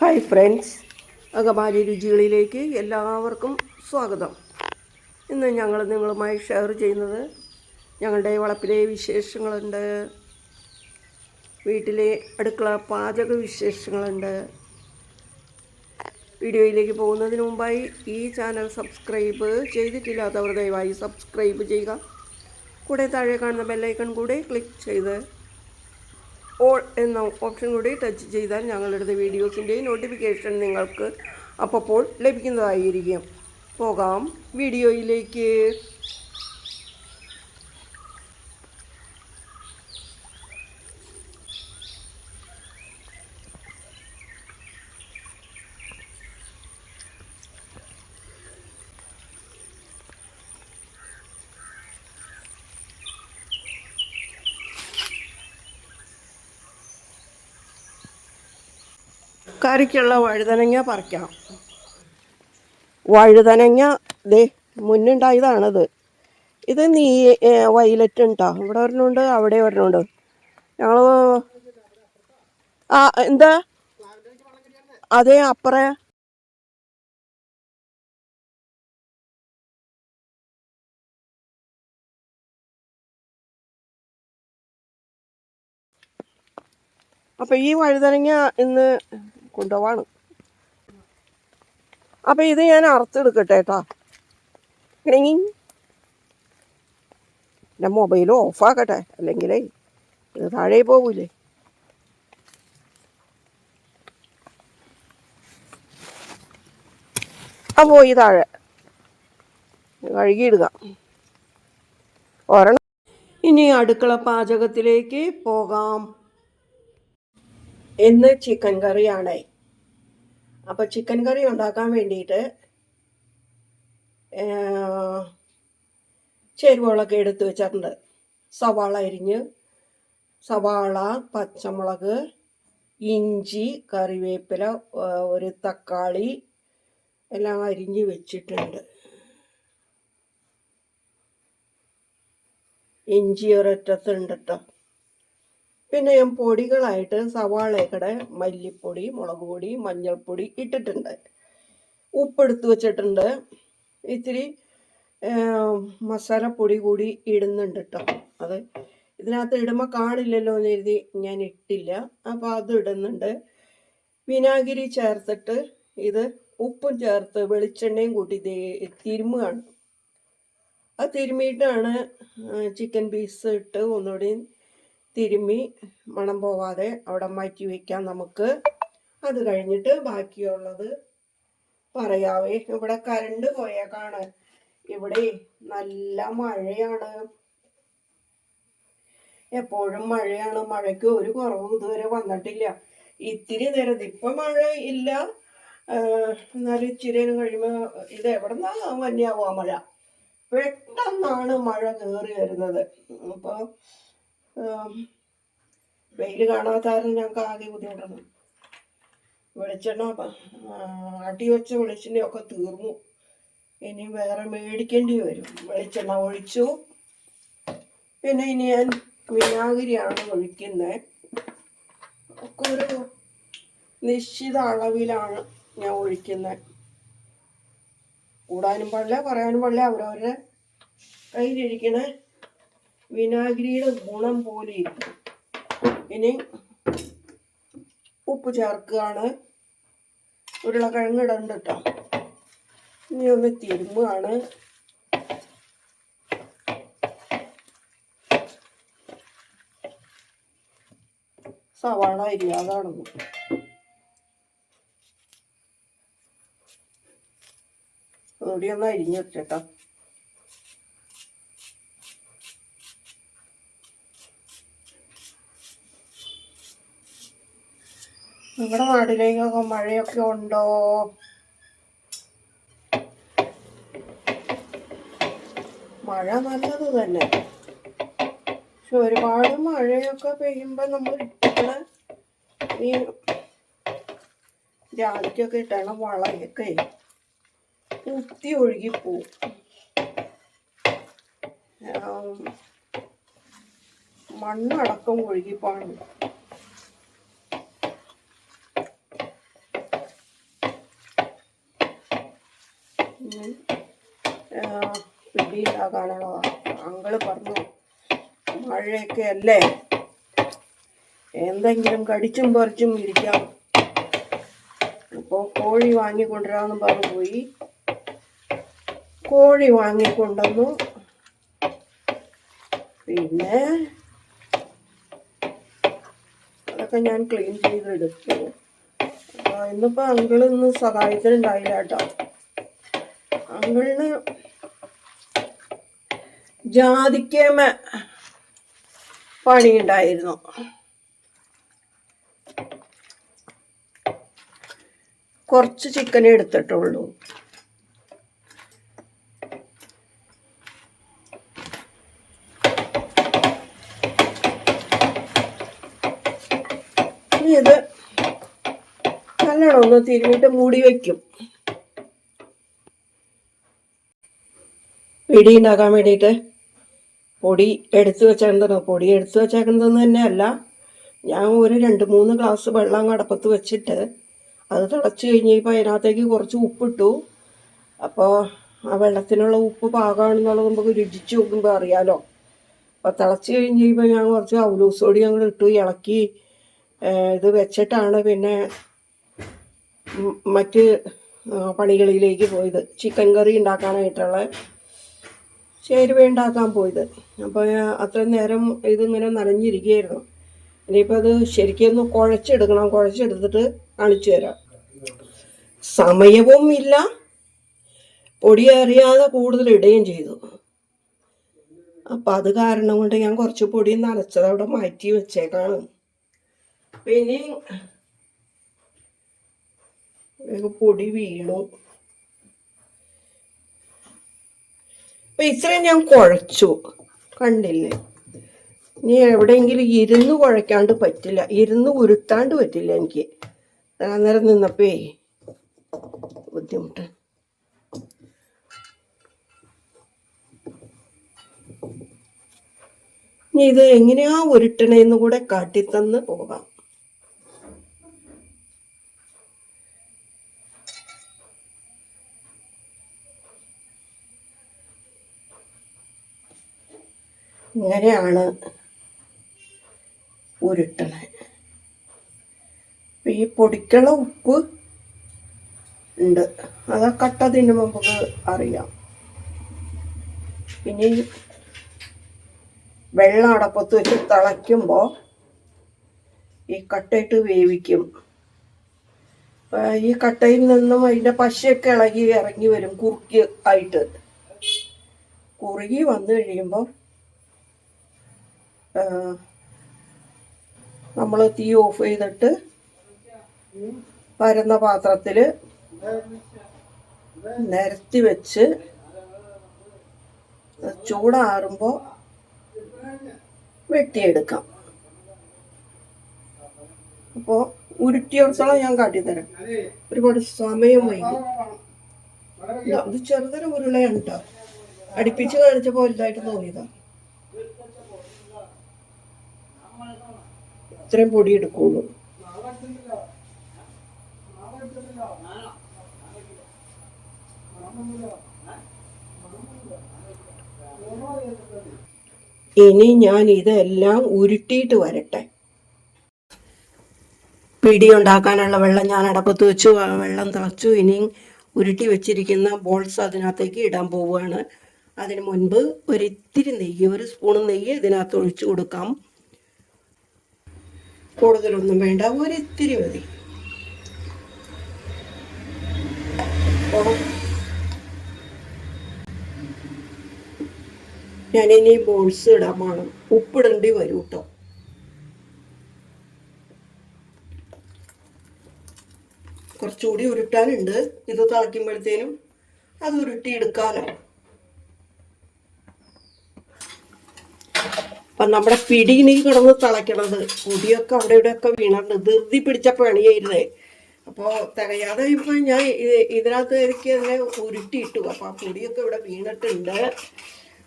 Hi friends അകമാരി രുചികളിലേക്ക് എല്ലാവർക്കും സ്വാഗതം. ഇന്ന് ഞങ്ങൾ നിങ്ങളുമായി ഷെയർ ചെയ്യുന്നത് ഞങ്ങളുടെ വളപ്പിലെ വിശേഷങ്ങളുണ്ട്. വീട്ടിലെ അടുക്കള പാചക വിശേഷങ്ങളുണ്ട്. വീഡിയോയിലേക്ക് പോകുന്നതിന് മുമ്പായി ഈ ചാനൽ സബ്സ്ക്രൈബ് ചെയ്തിട്ടില്ലാത്തവർ ദയവായി സബ്സ്ക്രൈബ് ചെയ്യുക. കൂടെ താഴെ കാണുന്ന ബെല്ലൈക്കൺ കൂടെ ക്ലിക്ക് ചെയ്ത് ഓൾ എന്ന ഓപ്ഷൻ കൂടി ടച്ച് ചെയ്താൽ ഞങ്ങളുടെ വീഡിയോസിന്റെ നോട്ടിഫിക്കേഷൻ നിങ്ങൾക്ക് അപ്പോൾ ലഭിക്കുന്നതായിരിക്കും. പോകാം. വീഡിയോയിലേക്ക് കറിക്കുള്ള വഴുതനങ്ങ പറിക്കാം. വഴുതനങ്ങ ദേ മുന്നുണ്ടായതാണത്. ഇത് നീ വയലറ്റ് ഉണ്ടോ? ഇവിടെ ഒരെണ്ണമുണ്ട് അവിടെ ഒരെണ്ണമുണ്ട്. ഞങ്ങൾ ആ എന്താ? അതെ അപ്പറേ. അപ്പം ഈ വഴുതനങ്ങ ഇന്ന് കൊണ്ടുപോവാണ്. അപ്പം ഇത് ഞാൻ അറുത്തെടുക്കട്ടെ കേട്ടോ. ഇണങ്ങി എന്റെ മൊബൈൽ ഓഫാക്കട്ടെ. അല്ലെങ്കിലേ ഇത് താഴെ പോകൂലേ ആ പോയി താഴെ കഴുകിയിടുക. ഒരെണ്ണം. ഇനി അടുക്കള പാചകത്തിലേക്ക് പോകാം. ഇന്ന് ചിക്കൻ കറിയാണ് അപ്പോൾ ചിക്കൻ കറി ഉണ്ടാക്കാൻ വേണ്ടിയിട്ട് ചേരുവകളൊക്കെ എടുത്ത് വെച്ചിട്ടുണ്ട്. സവാള അരിഞ്ഞ് സവാള പച്ചമുളക് ഇഞ്ചി കറിവേപ്പില ഒരു തക്കാളി എല്ലാം അരിഞ്ഞ് വെച്ചിട്ടുണ്ട്. ഇഞ്ചി ഒരൊറ്റത്തുണ്ട് കേട്ടോ പിന്നെ ഞാൻ പൊടികളായിട്ട് സവാളയുടെ മല്ലിപ്പൊടി മുളക് പൊടി മഞ്ഞൾപ്പൊടി ഇട്ടിട്ടുണ്ട്. ഉപ്പെടുത്ത് വെച്ചിട്ടുണ്ട്. ഇത്തിരി മസാലപ്പൊടി കൂടി ഇടുന്നുണ്ട് കേട്ടോ അത് ഇതിനകത്ത് ഇടുമ്പോൾ കാണില്ലല്ലോ എന്ന് കരുതി ഞാൻ ഇട്ടില്ല. അപ്പോൾ അത് ഇടുന്നുണ്ട്. വിനാഗിരി ചേർത്തിട്ട് ഇത് ഉപ്പും ചേർത്ത് വെളിച്ചെണ്ണയും കൂട്ടി തിരുമുകയാണ് ആ തിരുമിയിട്ടാണ് ചിക്കൻ പീസ് ഇട്ട് ഒന്നുകൂടി തിരുമ്മി മണം പോവാതെ അവിടെ മാറ്റി വയ്ക്കാം നമുക്ക്. അത് കഴിഞ്ഞിട്ട് ബാക്കിയുള്ളത് പറയാവേ. ഇവിടെ കരണ്ട് പോയേക്കാണ്. ഇവിടെ നല്ല മഴയാണ്. എപ്പോഴും മഴയാണ്. മഴയ്ക്ക് ഒരു കുറവും ഇതുവരെ വന്നിട്ടില്ല. ഇത്തിരി നേരം ഇപ്പം മഴ ഇല്ല. എന്നാലും ഇച്ചിരി കഴിയുമ്പോ ഇത് എവിടെന്നാ വന്യാവുക മഴ. പെട്ടെന്നാണ് മഴ കയറി വരുന്നത്. അപ്പോൾ വെയിൽ കാണാത്താരും ഞങ്ങൾക്ക് ആകെ ബുദ്ധിമുട്ടാണ്. വെളിച്ചെണ്ണ അടിവെച്ച വെളിച്ചെണ്ണയൊക്കെ തീർന്നു. ഇനി വേറെ മേടിക്കേണ്ടി വരും. വെളിച്ചെണ്ണ ഒഴിച്ചു. പിന്നെ ഇനി ഞാൻ വിനാഗിരിയാണ് ഒഴിക്കുന്നത് ഒക്കെ ഒരു നിശ്ചിത അളവിലാണ് ഞാൻ ഒഴിക്കുന്നത് കൂടാനും പാടില്ല പറയാനും പാടില്ല. അവരവരുടെ കയ്യിലിരിക്കണ. വിനാഗിരിയുടെ ഗുണം പോലെ ഇരിക്കും. ഇനി ഉപ്പ് ചേർക്കുകയാണ്. ഉരുളക്കിഴങ്ങ് ഇടണ്ട കേട്ടോ ഇനി ഒന്ന് തിരുമ്മുകയാണ് സവാള അരി അതാണെന്ന് അതുകൂടി ഒന്ന് അരിഞ്ഞു വെച്ചേട്ടോ നിങ്ങളുടെ നാട്ടിലേക്കൊക്കെ മഴയൊക്കെ ഉണ്ടോ? മഴ നല്ലത് തന്നെ. പക്ഷെ ഒരുപാട് മഴയൊക്കെ പെയ്യുമ്പോൾ നമ്മൾ ഇട്ടിട്ട് ഈ ജാതിക്കൊക്കെ ഇട്ടണ വളയൊക്കെ കുത്തി ആം, മണ്ണടക്കം ഒഴുകിപ്പോണ്ട് പിടിയിലാകാനുള്ള അങ്കൾ പറഞ്ഞു മഴയൊക്കെ അല്ലേ? എന്തെങ്കിലും കടിച്ചും പറിച്ചും ഇരിക്കാം. അപ്പോൾ കോഴി വാങ്ങിക്കൊണ്ടുവരാമെന്ന് പറഞ്ഞു പോയി. കോഴി വാങ്ങിക്കൊണ്ടുവന്നു. പിന്നെ അതൊക്കെ ഞാൻ ക്ലീൻ ചെയ്തെടുത്തു. ഇന്നിപ്പോൾ അങ്കിളൊന്നും സഹായത്തിനുണ്ടായില്ല കേട്ടോ. അങ്കിളിന് ജാതിക്കേമ പണിയുണ്ടായിരുന്നു. കുറച്ച് ചിക്കൻ എടുത്തിട്ടുള്ളൂ. ഇത് നല്ലോണം ഒന്ന് തിരിഞ്ഞിട്ട് മൂടി വയ്ക്കും പിടി ഉണ്ടാക്കാൻ വേണ്ടിയിട്ട് പൊടി എടുത്തു വെച്ചേക്കുന്നത്. പൊടി എടുത്തു വെച്ചേക്കുന്നതെന്ന് തന്നെയല്ല ഞാൻ ഒരു രണ്ട് മൂന്ന് ഗ്ലാസ് വെള്ളം കടപ്പത്ത് വെച്ചിട്ട് അത് തിളച്ച് കഴിഞ്ഞപ്പോൾ അതിനകത്തേക്ക് കുറച്ച് ഉപ്പിട്ടു. അപ്പോൾ ആ വെള്ളത്തിനുള്ള ഉപ്പ് പാകമാണെന്നുള്ളത് നമുക്ക് രുചിച്ച് നോക്കുമ്പോൾ അറിയാലോ. അപ്പോൾ തിളച്ച് കഴിഞ്ഞ് ഞാൻ കുറച്ച് അവലൂസ് പൊടി അങ്ങോട്ട് ഇട്ടു ഇളക്കി ഇത് വെച്ചിട്ടാണ് പിന്നെ മറ്റ് പണികളിലേക്ക് പോയത്. ചിക്കൻ കറി ഉണ്ടാക്കാനായിട്ടുള്ള ചേരുവ ഉണ്ടാക്കാൻ പോയത്. അപ്പോൾ അത്ര നേരം ഇതിങ്ങനെ നനഞ്ഞിരിക്കുകയായിരുന്നു. ഇനിയിപ്പോൾ അത് ശരിക്കൊന്ന് കുഴച്ചെടുക്കണം. കുഴച്ചെടുത്തിട്ട് കാണിച്ചു തരാം. സമയവും ഇല്ല. പൊടി അറിയാതെ കൂടുതൽ ഇടുകയും ചെയ്തു. അപ്പം അത് കാരണം കൊണ്ട് ഞാൻ കുറച്ച് പൊടി നനച്ചത് അവിടെ മാറ്റി വെച്ചേക്കാണ്. പിന്നെ പൊടി വീണു. അപ്പം ഇത്രയും ഞാൻ കുഴച്ചു. കണ്ടില്ലേ? ഇനി എവിടെയെങ്കിലും ഇരുന്ന് കുഴക്കാണ്ട് പറ്റില്ല. ഇരുന്ന് ഉരുട്ടാണ്ട് പറ്റില്ല എനിക്ക്. അന്നേരം നിന്നപ്പേ ബുദ്ധിമുട്ട്. ഇനി ഇത് എങ്ങനെയാ ഉരുട്ടണേന്ന് കൂടെ കാട്ടിത്തന്ന് പോകാം. ഇങ്ങനെയാണ് ഉരുട്ടണത് ഈ പൊടിക്കുള്ള ഉപ്പ് ഉണ്ട്. അത് ആ കട്ട തിന്നുമ്പോൾ നമുക്ക് അറിയാം. പിന്നെ വെള്ളം അടപ്പത്ത് വെച്ച് തിളയ്ക്കുമ്പോൾ ഈ കട്ടയിട്ട് വേവിക്കും. ഈ കട്ടയിൽ നിന്നും അതിന്റെ പശയൊക്കെ ഇളകി ഇറങ്ങി വരും കുറുക്കി ആയിട്ട്. കുറുകി വന്നു കഴിയുമ്പോൾ നമ്മൾ തീ ഓഫ് ചെയ്തിട്ട് പരന്ന പാത്രത്തിൽ നിരത്തി വെച്ച് ചൂടാറുമ്പോൾ വെട്ടിയെടുക്കാം. അപ്പോൾ ഉരുട്ടിയോടത്തോളം ഞാൻ കാട്ടിത്തരാം. ഒരുപാട് സമയം വൈകും. ഇതാ, ചെറുതര ഉരുളയാണ് കേട്ടോ അടുപ്പിച്ച് കാണിച്ചപ്പോൾ വലുതായിട്ട് തോന്നിയതാ. ഇത്രയും പൊടി എടുക്കുള്ളൂ. ഇനി ഞാൻ ഇതെല്ലാം ഉരുട്ടിയിട്ട് വരട്ടെ. പിടി ഉണ്ടാക്കാനുള്ള വെള്ളം ഞാൻ അടപ്പത്ത് വെച്ചു വെള്ളം തിളച്ചു. ഇനി ഉരുട്ടി വെച്ചിരിക്കുന്ന ബോൾസ് അതിനകത്തേക്ക് ഇടാൻ പോവുകയാണ്. അതിന് മുൻപ് ഒരിത്തിരി നെയ്യ് ഒരു സ്പൂൺ നെയ്യ് ഇതിനകത്ത് ഒഴിച്ചു കൊടുക്കാം. കൂടുതലൊന്നും വേണ്ട. ഒരിത്തിരി മതി. ഞാനിനി ബോൾസ് ഇടാൻ വേണം ഉപ്പിടേണ്ടി വരും കേട്ടോ കുറച്ചുകൂടി ഉരുട്ടാനുണ്ട്. ഇത് തിളയ്ക്കുമ്പോഴത്തേനും അത് ഉരുട്ടി അപ്പം നമ്മുടെ പിടിയിനി കിടന്ന് തിളയ്ക്കണത് പൊടിയൊക്കെ അവിടെ ഇവിടെയൊക്കെ വീണുണ്ട് ധൃതി പിടിച്ച പണിയായിരുന്നേ. അപ്പോൾ തികയാതെ ഇപ്പൊ ഞാൻ ഇത് ഇതിനകത്ത് എനിക്ക് തന്നെ ഉരുട്ടിയിട്ടു. അപ്പോൾ ആ പൊടിയൊക്കെ ഇവിടെ വീണിട്ടുണ്ട്.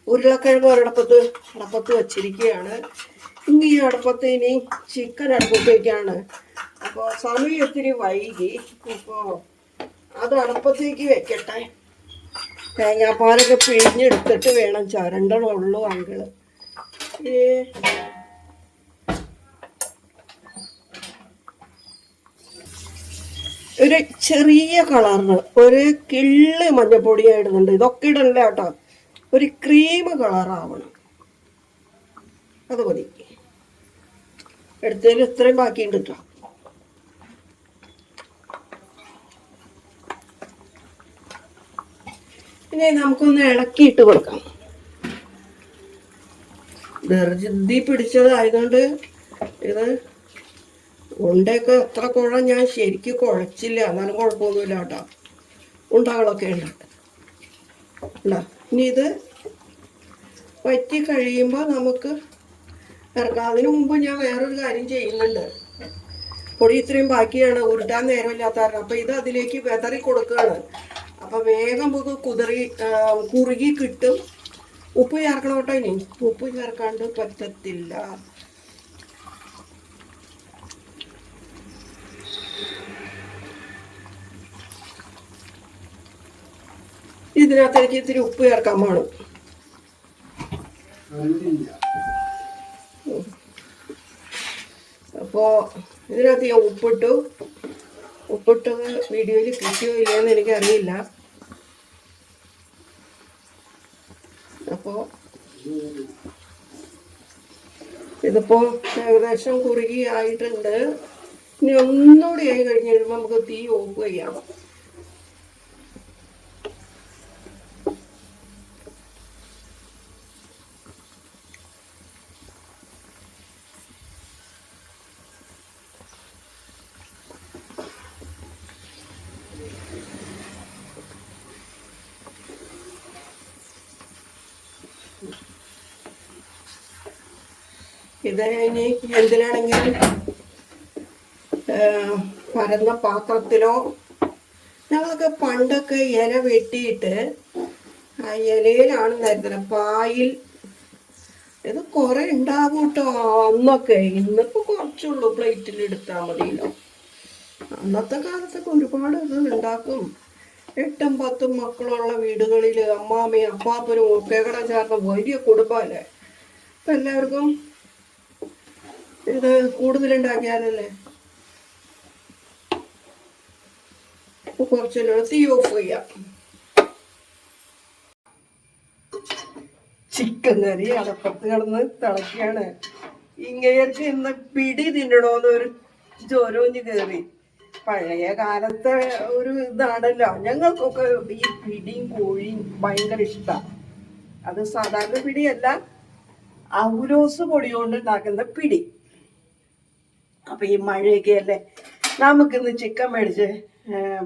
ഉരുളക്കിഴങ്ങ് ഒരടപ്പത്ത് അടപ്പത്ത് വച്ചിരിക്കുകയാണ്. ഇനി ഈ അടപ്പത്ത് ഇനി ചിക്കൻ അടുപ്പത്തേക്കാണ്. അപ്പോൾ സമയം ഒത്തിരി വൈകി. അപ്പോൾ അത് അടപ്പത്തേക്ക് വെക്കട്ടെ. തേങ്ങാപ്പാലൊക്കെ പിഴിഞ്ഞെടുത്തിട്ട് വേണം ചരണ്ടുള്ളൂ അങ്കിൾ. ഒരു ചെറിയ കളറിന് ഒരു കിള്ളി മഞ്ഞപ്പൊടി ഇടുന്നുണ്ട് ഇതൊക്കെ ഇടണ്ട കേട്ടോ. ഒരു ക്രീം കളറാവണം അത് മതി. എടുത്തതിൽ ഇത്രയും ബാക്കിയുണ്ട് കേട്ടോ ഇനി നമുക്കൊന്ന് ഇളക്കിയിട്ട് കൊടുക്കാം. ധൃതി പിടിച്ചതായതുകൊണ്ട് ഇത് ഉണ്ടയൊക്കെ എത്ര കുഴ ഞാൻ ശരിക്ക് കുഴച്ചില്ല. എന്നാലും കുഴപ്പമൊന്നുമില്ല കേട്ടോ. ഉണ്ടകളൊക്കെ ഉണ്ട്. ഉണ്ടോ? ഇനി ഇത് വറ്റി കഴിയുമ്പോൾ നമുക്ക് ഇറക്കാം. അതിനു മുമ്പ് ഞാൻ വേറൊരു കാര്യം ചെയ്യുന്നുണ്ട്. പൊടി ഇത്രയും ബാക്കിയാണ്. ഉരുട്ടാൻ നേരമില്ലാത്ത കാരണം അപ്പം ഇത് അതിലേക്ക് വെതറി കൊടുക്കുകയാണ്. അപ്പം വേഗം നമുക്ക് കുതിറി കുറുകി കിട്ടും. ഉപ്പ് ചേർക്കണം കേട്ടോ ഇനി? ഉപ്പ് ചേർക്കാണ്ട് പറ്റത്തില്ല. ഇതിനകത്തേക്ക് ഇത്തിരി ഉപ്പ് ചേർക്കാൻ വേണം അപ്പോൾ ഇതിനകത്ത് ഞാൻ ഉപ്പിട്ടു. ഉപ്പിട്ടത് വീഡിയോയിൽ കിട്ടിയോ ഇല്ലയെന്ന് എനിക്കറിയില്ല. അപ്പോൾ ഇതിപ്പോൾ ഏകദേശം കുറുകി ആയിട്ടുണ്ട്. ഇനി ഒന്നുകൂടി ആയി കഴിഞ്ഞ് കഴിയുമ്പോൾ നമുക്ക് തീ ഓഫ് ചെയ്യാം. ഇത് ഇനി എന്തിനാണെങ്കിലും പരന്ന പാത്രത്തിലോ ഞങ്ങൾക്ക് പണ്ടൊക്കെ ഇല വെട്ടിയിട്ട് ആ ഇലയിലാണ് തരുന്നത്. പായിൽ ഇത് കുറെ ഉണ്ടാവും കേട്ടോ അന്നൊക്കെ ഇന്നിപ്പോ കുറച്ചുള്ളൂ പ്ലേറ്റിൽ എടുത്താൽ മതിയല്ലോ. അന്നത്തെ കാലത്തൊക്കെ ഒരുപാട് ഇത് ഉണ്ടാക്കും. എട്ടും പത്തും മക്കളുള്ള വീടുകളിൽ അമ്മാമ്മയും അപ്പാപ്പനും ഒക്കെ കൂടെ ചേർന്ന വലിയ കുടുംബമല്ലേ. അപ്പം എല്ലാവർക്കും ഇത് കൂടുതലുണ്ടാക്കിയാലല്ലേ? കുറച്ചല്ലോ തീ ഓഫ് ചെയ്യാം. ചിക്കൻ കറി അടപ്പത്ത് കിടന്ന് തിളക്കുകയാണ് ഇങ്ങനെയൊക്കെ ഇന്ന് പിടി തിന്നണോന്ന് ഒരു ചോരോഞ്ഞ് കയറി പഴയ കാലത്തെ ഒരു ഇതാണല്ലോ. ഞങ്ങൾക്കൊക്കെ ഈ പിടിയും കോഴിയും ഭയങ്കര ഇഷ്ടമാണ് അത് സാധാരണ പിടിയല്ല. ഔലോസ് പൊടി കൊണ്ട് ഉണ്ടാക്കുന്ന പിടി. അപ്പൊ ഈ മഴയൊക്കെ അല്ലേ? നമുക്കിന്ന് ചിക്കൻ മേടിച്ച്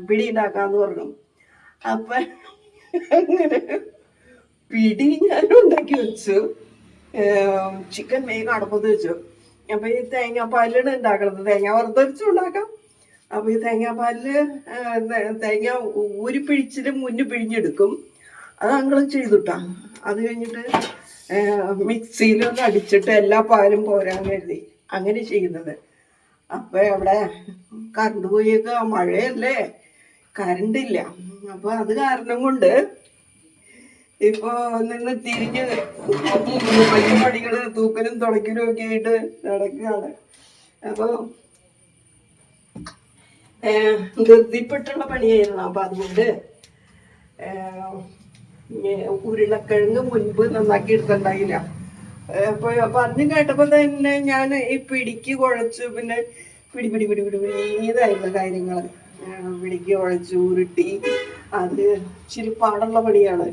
പിടി ഉണ്ടാക്കാന്ന് പറഞ്ഞു. അപ്പൊ അങ്ങനെ പിടി ഞാൻ ഉണ്ടാക്കി വെച്ചു. ചിക്കൻ വേഗം അടുപ്പത്ത് വെച്ചു. അപ്പൊ ഈ തേങ്ങാപ്പാലാണ് ഉണ്ടാക്കണത്. തേങ്ങ വറുത്തരച്ചു ഉണ്ടാക്കാം. അപ്പൊ ഈ തേങ്ങ പല്ല് തേങ്ങ ഒരു പിഴിച്ചിട്ട് മുന്നിൽ പിഴിഞ്ഞെടുക്കും. അത് അങ്ങളും ചെയ്തുട്ടാ. അത് കഴിഞ്ഞിട്ട് മിക്സിയിലൊന്ന് അടിച്ചിട്ട് എല്ലാ പാലും പോരാൻ കരുതി. അങ്ങനെ ചെയ്യുന്നത്. അപ്പൊ അവിടെ കറണ്ട് പോയൊക്കെ. മഴയല്ലേ? കറണ്ട് ഇല്ല. അപ്പൊ അത് കാരണം കൊണ്ട് ഇപ്പൊ നിന്ന് തിരിഞ്ഞ് പണികൾ തൂക്കലും തുടക്കലും ഒക്കെ ആയിട്ട് നടക്കുകയാണ്. അപ്പൊ ഏഹ് ധൃതിപ്പെട്ടുള്ള പണിയായിരുന്നു. അപ്പൊ അതുകൊണ്ട് ഉരുളക്കിഴങ്ങ് മുൻപ് നന്നാക്കി എടുത്തിട്ടുണ്ടായില്ല. പറഞ്ഞു കേട്ടപ്പോ തന്നെ ഞാൻ ഈ പിടിക്ക് കുഴച്ചു പിന്നെ പിടി പിടി പിടി പിടി ഇതായിരുന്നു കാര്യങ്ങൾ പിടിക്ക് കുഴച്ചു ഉരുട്ടി. അത് ഇച്ചിരി പാടുള്ള പണിയാണ്.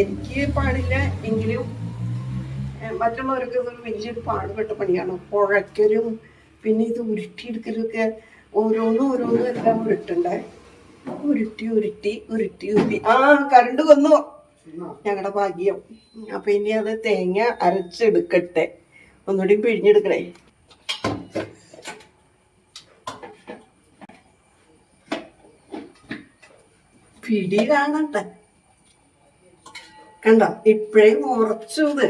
എനിക്ക് പാടില്ല എങ്കിലും മറ്റുള്ളവർക്ക് ഇതൊരു വലിയൊരു പാടുപെട്ട പണിയാണ്. കുഴക്കലും പിന്നെ ഇത് ഉരുട്ടിയെടുക്കലൊക്കെ ഓരോന്നും ഓരോന്നും എല്ലാം ഉരുട്ടണ്ടേ. ഉരുട്ടി ഉരുട്ടി ഉരുട്ടി ഉരുട്ടി. ആ കരണ്ട് വന്നു ഞങ്ങളുടെ ഭാഗ്യം. അപ്പൊ ഇനി അത് തേങ്ങ അരച്ചെടുക്കട്ടെ. ഒന്നുകൂടി പിഴിഞ്ഞെടുക്കണേ. പിടി കാണട്ടെ. കണ്ടോ? ഇപ്പഴേ മുറച്ചത്.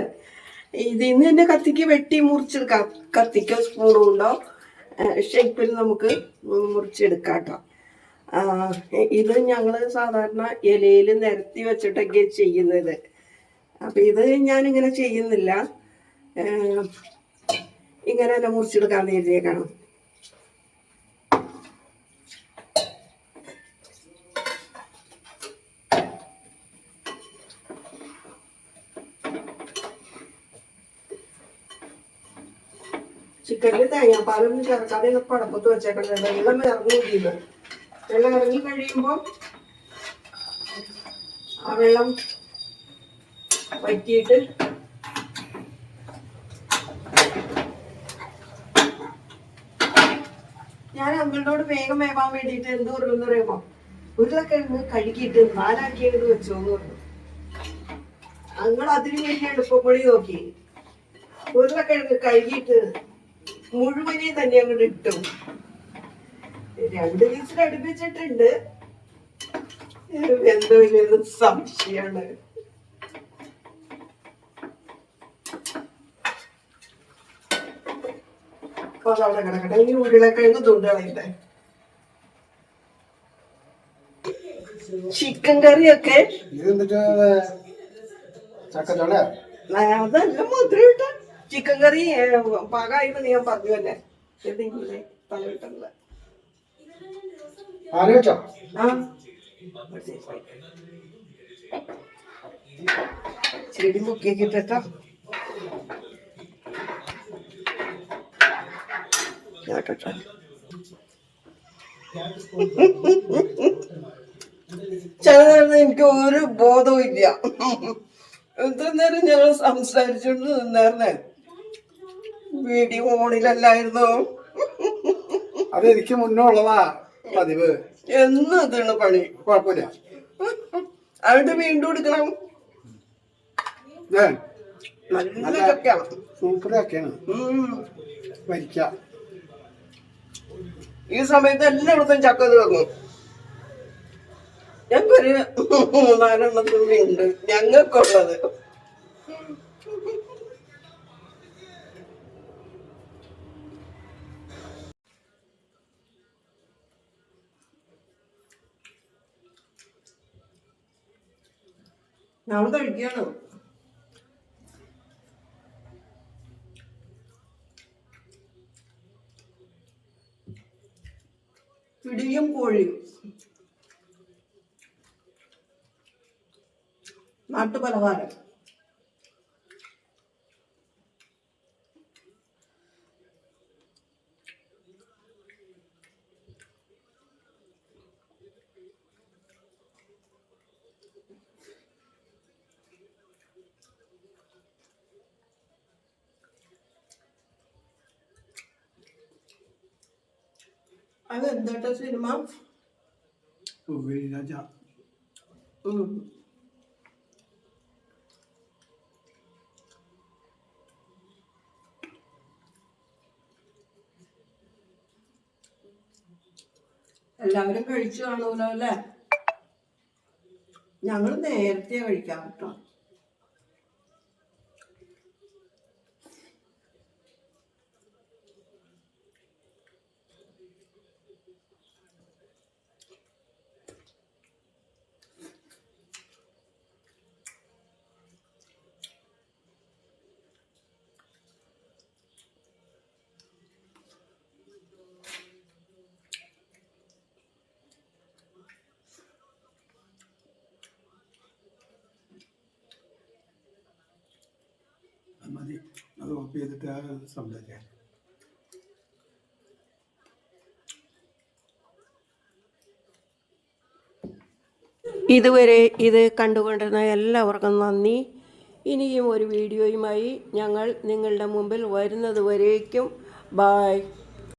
ഇത് ഇതിന്ന് തന്നെ കത്തിക്ക് വെട്ടി മുറിച്ചെടുക്കാം കത്തിക്കോ സ്പൂണും ഉണ്ടോ ഷേപ്പിൽ നമുക്ക് മുറിച്ചെടുക്കാം കേട്ടോ ഇത് ഞങ്ങൾ സാധാരണ ഇലയിൽ നിരത്തി വെച്ചിട്ടൊക്കെ ചെയ്യുന്നത്. അപ്പം ഇത് ഞാനിങ്ങനെ ചെയ്യുന്നില്ല. ഇങ്ങനെ തന്നെ മുറിച്ചെടുക്കാൻ നേരിയേക്കണം ചിക്കനിൽ തേങ്ങാപ്പാലൊന്നും ചേർക്കാതെ പടപ്പത്ത് എല്ലാം വെള്ളം ഇറങ്ങിയില്ല വെള്ളം ഇറങ്ങി കഴിയുമ്പോൾ ആ വെള്ളം വറ്റിയിട്ട് ഞാൻ അങ്കിളിനോട് വേഗം വേവാൻ വേണ്ടിയിട്ട് എന്ത് പറഞ്ഞു പറയുമ്പോ ഉരുളക്കിഴങ്ങ് കഴുകിയിട്ട് നാലാക്കിയത് വെച്ചോന്ന് പറഞ്ഞു. അങ്ങൾ അതിന് വേണ്ടി എളുപ്പപ്പണി നോക്കി. ഉരുളക്കിഴങ്ങ് കഴുകിയിട്ട് മുഴുവനെ തന്നെ അങ്ങോട്ട് ഇട്ടു. രണ്ട് ദിവസം അടുപ്പിച്ചിട്ടുണ്ട്. എന്തോ ഇല്ല സംശയാണ്. അതവിടെ കിടക്കട്ടെ. ഇനി ഉരുളക്കിഴങ്ങ് തുണ്ടുകളയട്ടെ ചിക്കൻ കറിയൊക്കെ അതല്ല മുദ്ര ചിക്കൻ കറി പാകമായിരുന്നു ഞാൻ പറഞ്ഞു അല്ലേ? എന്തെങ്കിലും തലയിട്ടല്ല ആര് വെച്ചോ ആ. ചെടി മുക്കിയൊക്കെ എത്താം. കേട്ടോ. ചില നേരം എനിക്ക് ഒരു ബോധവും ഇല്ല. എത്ര നേരം ഞങ്ങൾ സംസാരിച്ചോണ്ട് നിന്നായിരുന്നേ? വീഡിയോ ഓണിലല്ലായിരുന്നു അത് എനിക്ക് മുന്നേ ഉള്ളതാ. പതിവ്. എന്ന് ഇതാണ് പണി? കുഴപ്പമില്ല. അവിടെ വീണ്ടും എടുക്കണം. ഇത് നല്ല ചക്കയാണ് സൂപ്പർ ചക്കയാണ് ഉം. വരിക്ക. ഈ സമയത്ത് എല്ലായിടത്തും ചക്ക തീർന്നു ഞങ്ങൾക്കൊരു മൂന്നാലെണ്ണത്തിന് ഉണ്ട്. ഞങ്ങൾക്കുള്ളത്. ഞാൻ പിടിയും കോഴിയും. നാട്ടുപലഹാരം. അതെന്താ സിനിമ? രാജ. എല്ലാവരും കഴിച്ചു കാണൂലോ അല്ലേ? ഞങ്ങൾ നേരത്തെ കഴിക്കാം കേട്ടോ. മതി. അത് ഓഫ് ചെയ്തിട്ട് ആ സംസാരിക്കാം ഇതുവരെ ഇത് കണ്ടുകൊണ്ടിരുന്ന എല്ലാവർക്കും നന്ദി. ഇനിയും ഒരു വീഡിയോയുമായി ഞങ്ങൾ നിങ്ങളുടെ മുമ്പിൽ വരുന്നത് വരേക്കും. ബായ്